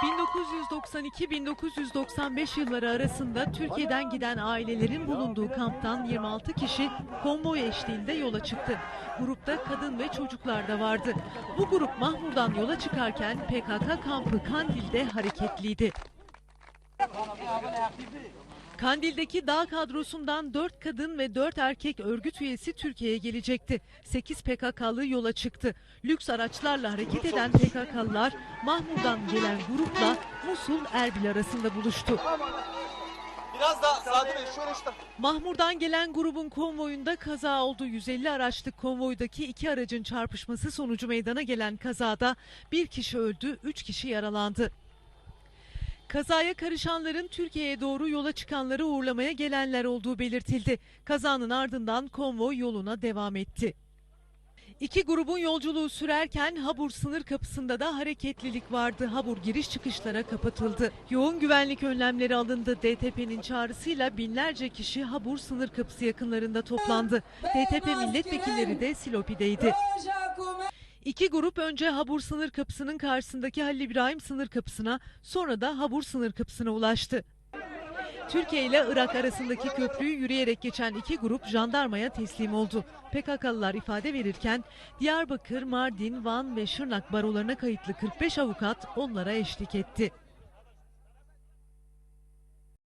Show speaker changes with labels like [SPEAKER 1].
[SPEAKER 1] 1992-1995 yılları arasında Türkiye'den giden ailelerin bulunduğu kamptan 26 kişi konvoy eşliğinde yola çıktı. Grupta kadın ve çocuklar da vardı. Bu grup Mahmur'dan yola çıkarken PKK kampı Kandil'de hareketliydi. Kandil'deki dağ kadrosundan 4 kadın ve 4 erkek örgüt üyesi Türkiye'ye gelecekti. 8 PKK'lı yola çıktı. Lüks araçlarla hareket eden PKK'lılar Mahmur'dan gelen grupla Musul Erbil arasında buluştu.
[SPEAKER 2] Biraz daha Sadi Bey şöyle işte.
[SPEAKER 1] Mahmur'dan gelen grubun konvoyunda kaza oldu. 150 araçlık konvoydaki iki aracın çarpışması sonucu meydana gelen kazada bir kişi öldü, 3 kişi yaralandı. Kazaya karışanların Türkiye'ye doğru yola çıkanları uğurlamaya gelenler olduğu belirtildi. Kazanın ardından konvoy yoluna devam etti. İki grubun yolculuğu sürerken Habur sınır kapısında da hareketlilik vardı. Habur giriş çıkışlara kapatıldı. Yoğun güvenlik önlemleri alındı. DTP'nin çağrısıyla binlerce kişi Habur sınır kapısı yakınlarında toplandı. DTP milletvekilleri de Silopi'deydi. İki grup önce Habur sınır kapısının karşısındaki Halil İbrahim sınır kapısına sonra da Habur sınır kapısına ulaştı. Türkiye ile Irak arasındaki köprüyü yürüyerek geçen iki grup jandarmaya teslim oldu. PKK'lılar ifade verirken Diyarbakır, Mardin, Van ve Şırnak barolarına kayıtlı 45 avukat onlara eşlik etti.